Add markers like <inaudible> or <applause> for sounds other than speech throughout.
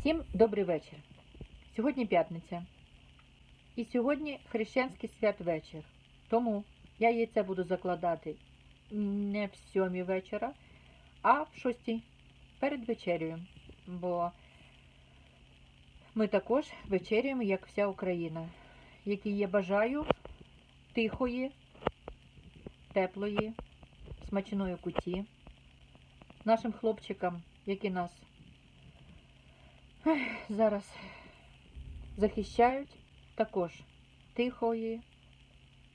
Всім добрий вечір. Сьогодні п'ятниця. І сьогодні хрещенський святвечір. Тому я яйця буду закладати не в сьомій вечора, а в шостій перед вечерею. Бо ми також вечерюємо, як вся Україна, якій я бажаю тихої, теплої, смачної куті. Нашим хлопчикам, які нас зараз захищають, також тихої,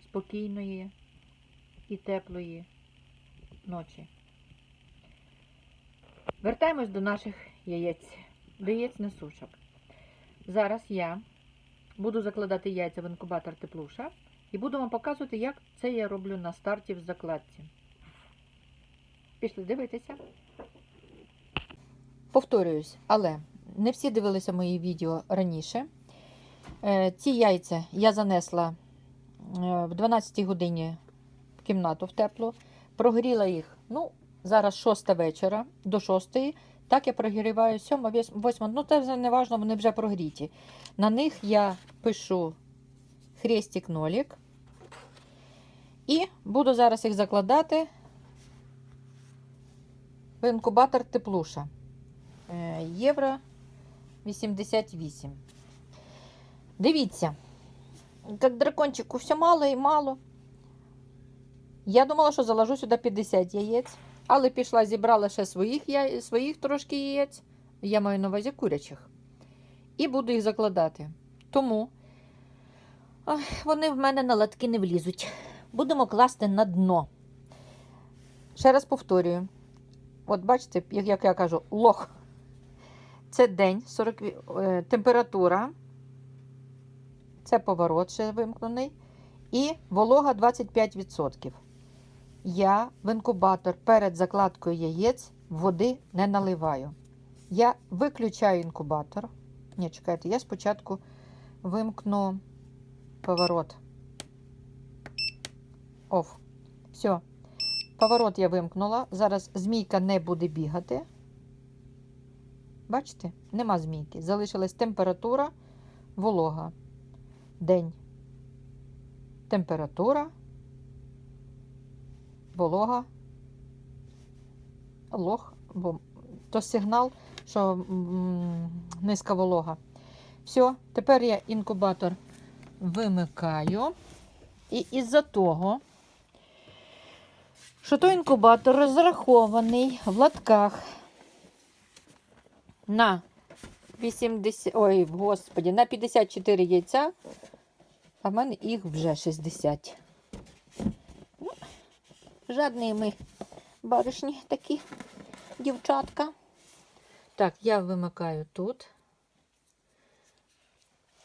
спокійної і теплої ночі. Вертаємось до наших яєць, до яєць несушок. Зараз я буду закладати яйця в інкубатор теплуша і буду вам показувати, як це я роблю на старті в закладці. Пішли дивитися. Повторююсь, але не всі дивилися мої відео раніше. Е, Ці яйця я занесла е, в 12 годині в кімнату в теплу, прогріла їх. Ну, зараз 6 вечора до 6. Так я прогріваю 7, 8. Ну, це вже не важливо, вони вже прогріті. На них я пишу хрестик нолік. І буду зараз їх закладати в інкубатор теплуша. Е, Євро 88. Дивіться, як дракончику все мало і мало. Я думала, що заложу сюди 50 яєць, але пішла, зібрала ще своїх, яй... своїх трошки яєць. Я маю на увазі курячих. І буду їх закладати. Тому ах, вони в мене на латки не влізуть. Будемо класти на дно. Ще раз повторюю. От бачите, як я кажу, лох. Це день, 40, е, температура. Це поворот ще вимкнений. І волога 25%. Я в інкубатор перед закладкою яєць води не наливаю. Я виключаю інкубатор. Ні, чекайте, я спочатку вимкну поворот. Оф. Все. Поворот я вимкнула. Зараз змійка не буде бігати. Бачите? Нема змійки. Залишилась температура, волога. День. Температура. Волога. Лог. Бо то сигнал, що м, низька волога. Все, тепер я інкубатор вимикаю. І із-за того, що той інкубатор розрахований в латках на 80, ой, господі, на 54 яйця, а в мене їх вже 60. Ну, жадні ми баришні такі дівчатка. Так, я вимикаю тут.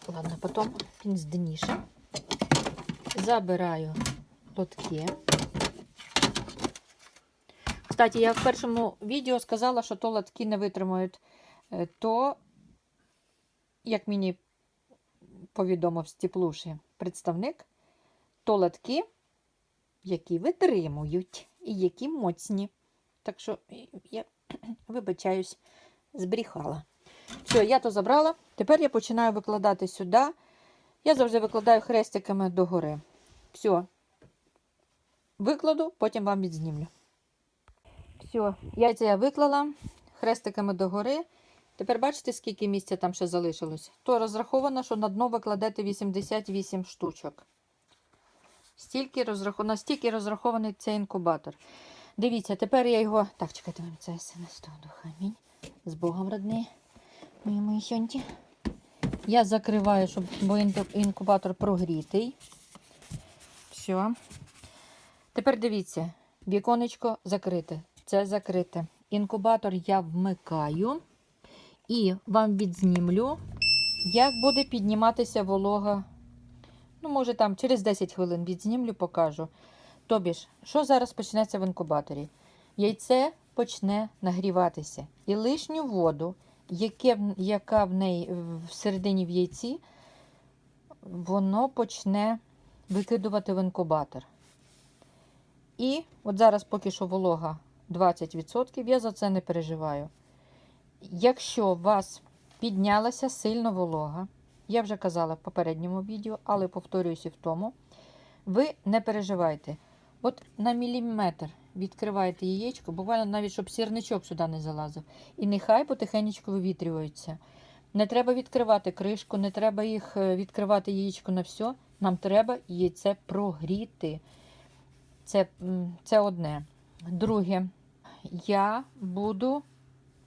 Ладно, потім пінзденіше. Забираю лотки. Кстати, я в першому відео сказала, що то лотки не витримують. Е, То, як мені повідомив Степлуші представник, то лотки, які витримують і які моцні. Так що я <clears throat> вибачаюсь, збріхала. Все, я то забрала. Тепер я починаю викладати сюди. Я завжди викладаю хрестиками догори. Все. Викладу, потім вам відзнімлю. Все, яйця я виклала хрестиками догори. Тепер бачите, скільки місця там ще залишилось? То розраховано, що на дно ви кладете 88 штучок. Стільки розрахов... Настільки розрахований цей інкубатор. Дивіться, тепер я його. Так, чекайте, вам це смс того духа. Амінь. З Богом родні. Мої мої сьонті. Я закриваю, щоб бо інкубатор прогрітий. Все. Тепер дивіться, віконечко закрите. Це закрите. Інкубатор я вмикаю і вам відзнімлю, як буде підніматися волога. Ну, може, там через 10 хвилин відзнімлю, покажу. Тобі ж, що зараз почнеться в інкубаторі? Яйце почне нагріватися. І лишню воду, яке, яка в неї всередині в яйці, воно почне викидувати в інкубатор. І от зараз поки що волога 20%, я за це не переживаю. Якщо у вас піднялася сильно волога. Я вже казала в попередньому відео, але повторююся в тому. Ви не переживайте. От на міліметр відкриваєте яєчко, буквально навіть, щоб сірничок сюди не залазив. І нехай потихенечку вивітрюються. Не треба відкривати кришку, не треба їх е, відкривати яєчко на все. Нам треба яйце прогріти. Це, це одне. Друге, я буду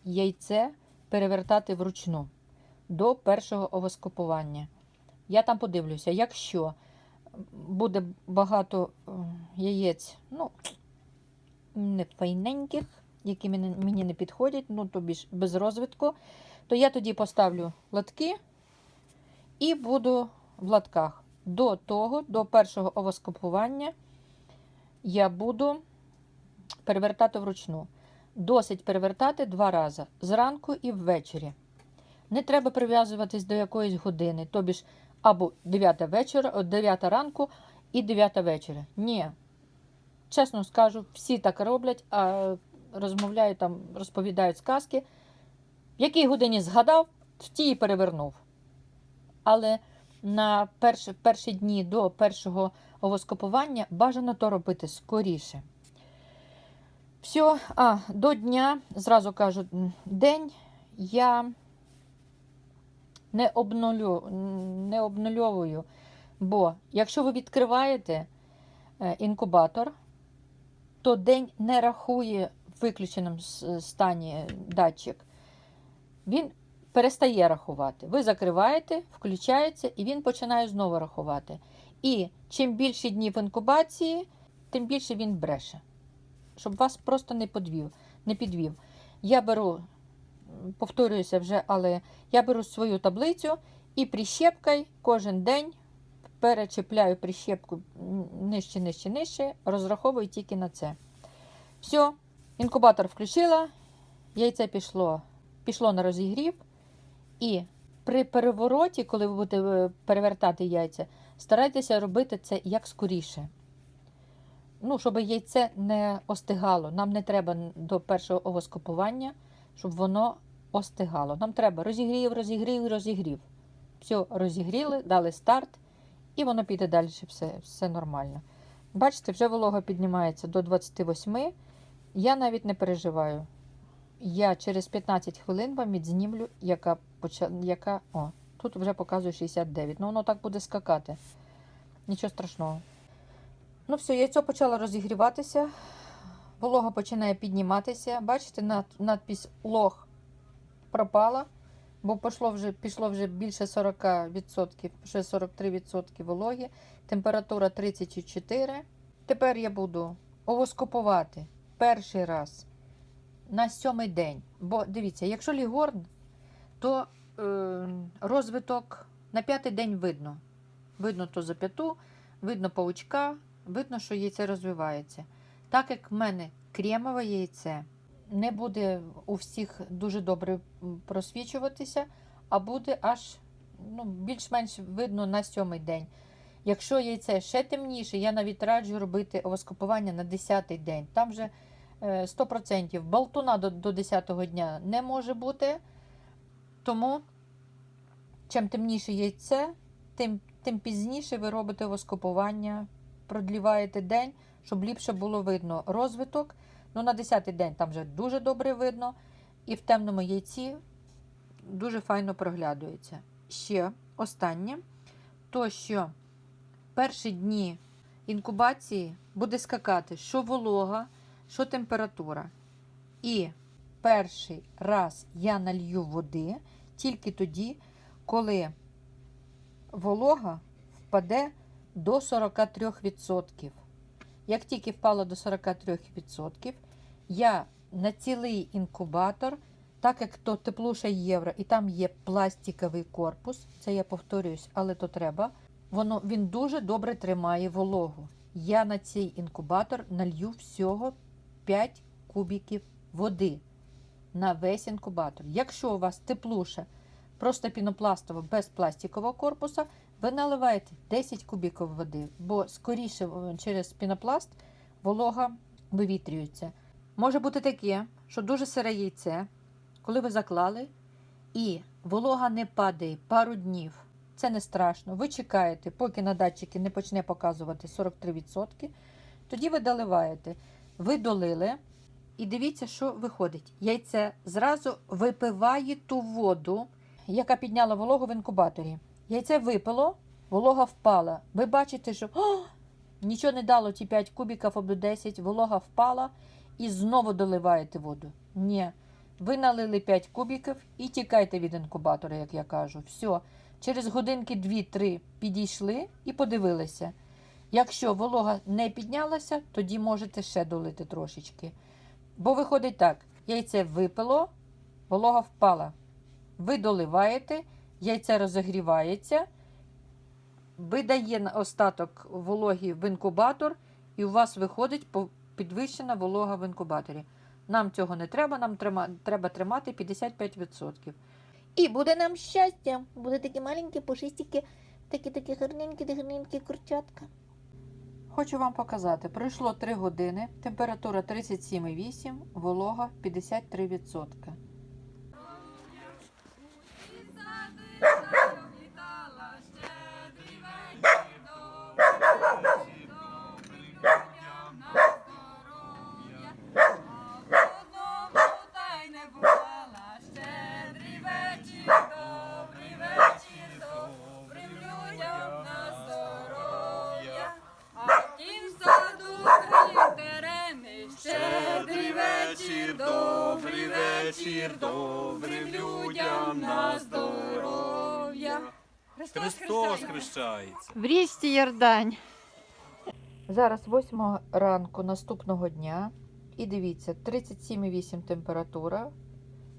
яйце перевертати вручну до першого овоскопування. Я там подивлюся, якщо буде багато е, яєць, ну, не файненьких, які мені, не підходять, ну тобі ж без розвитку, то я тоді поставлю латки і буду в латках. До того, до першого овоскопування, я буду перевертати вручну. Досить перевертати два рази зранку і ввечері. Не треба прив'язуватись до якоїсь години, тобі ж або 9 вечора, 9 ранку і 9 вечора. Ні. Чесно скажу, всі так роблять, а розмовляють там, розповідають сказки. В якій годині згадав, в тій і перевернув. Але на перші, перші дні до першого овоскопування бажано то робити скоріше. Все, а до дня, зразу кажу, день я не, обнулю, не обнульовую. Бо якщо ви відкриваєте е, інкубатор, то день не рахує в виключеному стані датчик. Він перестає рахувати. Ви закриваєте, включається, і він починає знову рахувати. І чим більше днів інкубації, тим більше він бреше. Щоб вас просто не подвів, не підвів. Я беру, повторююся вже, але я беру свою таблицю і прищепкою кожен день перечіпляю прищепку нижче, нижче, нижче, розраховую тільки на це. Все, інкубатор включила, яйце пішло, пішло на розігрів. І при перевороті, коли ви будете е, перевертати яйця, старайтеся робити це як скоріше. Ну, щоб яйце не остигало. Нам не треба до першого овоскопування, щоб воно остигало. Нам треба розігрів, розігрів, розігрів. Все, розігріли, дали старт, і воно піде далі, все, все нормально. Бачите, вже волога піднімається до 28. Я навіть не переживаю. Я через 15 хвилин вам відзнімлю, яка яка. О, тут вже показує 69. Ну, воно так буде скакати. Нічого страшного. Ну, все, яйцо почало розігріватися. Волога починає підніматися. Бачите, над... надпись лог пропала, бо пішло вже, пішло вже більше 40%, вже 43% вологи. Температура 34. Тепер я буду овоскопувати перший раз на сьомий день. Бо дивіться, якщо лігорн, то е, розвиток на п'ятий день видно. Видно то за п'яту, видно паучка, видно, що яйце розвивається. Так як в мене кремове яйце не буде у всіх дуже добре просвічуватися, а буде аж ну, більш-менш видно на сьомий день. Якщо яйце ще темніше, я навіть раджу робити овоскопування на 10-й день. Там вже е, 100% болтуна до, до 10-го дня не може бути. Тому, чим темніше яйце, тим, тим пізніше ви робите овоскопування, продліваєте день, щоб ліпше було видно розвиток. Ну, на 10-й день там вже дуже добре видно. І в темному яйці дуже файно проглядується. Ще останнє, то що перші дні інкубації буде скакати що волога, що температура. І перший раз я налью води тільки тоді, коли волога впаде до 43%. Як тільки впало до 43%, я на цілий інкубатор, так як то теплуша євро, і там є пластиковий корпус, це я повторююсь, але то треба. Воно, він дуже добре тримає вологу. Я на цей інкубатор налью всього 5 кубіків води на весь інкубатор. Якщо у вас теплуша, просто пінопластова без пластикового корпуса, ви наливаєте 10 кубіків води, бо скоріше е, через пінопласт волога вивітрюється. Може бути таке, що дуже сире яйце, коли ви заклали, і волога не падає пару днів, це не страшно. Ви чекаєте, поки на датчики не почне показувати 43%, тоді ви доливаєте. Ви долили, і дивіться, що виходить. Яйце зразу випиває ту воду, яка підняла вологу в інкубаторі. Яйце випило, волога впала. Ви бачите, що О, нічого не дало ті 5 кубіків або 10, волога впала і знову доливаєте воду. Ні. Ви налили 5 кубіків і тікайте від інкубатора, як я кажу. Все. Через годинки 2-3 підійшли і подивилися. Якщо волога не піднялася, тоді можете ще долити трошечки. Бо виходить так: яйце випило, волога впала. Ви доливаєте, яйце розігрівається, видає остаток вологі в інкубатор, і у вас виходить підвищена волога в інкубаторі. Нам цього не треба, нам треба тримати 55%. І буде нам щастя. Буде такі маленькі, пушистіки, такі-такі гарненькі, гарненькі курчатка. Хочу вам показати. Пройшло 3 години, температура 37,8, волога 53%. Вечір, добрим людям на здоров'я. Христос хрещається. В рісті Ярдань. Зараз 8 ранку наступного дня. І дивіться, 37,8 температура,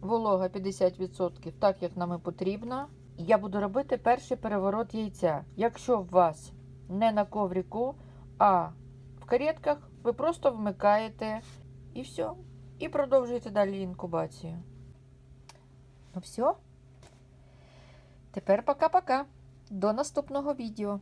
волога 50%, так як нам і потрібно. Я буду робити перший переворот яйця. Якщо у вас не на ковріку, а в каретках, ви просто вмикаєте і все. І продовжуєте далі інкубацію. Ну все. Тепер пока-пока. До наступного відео.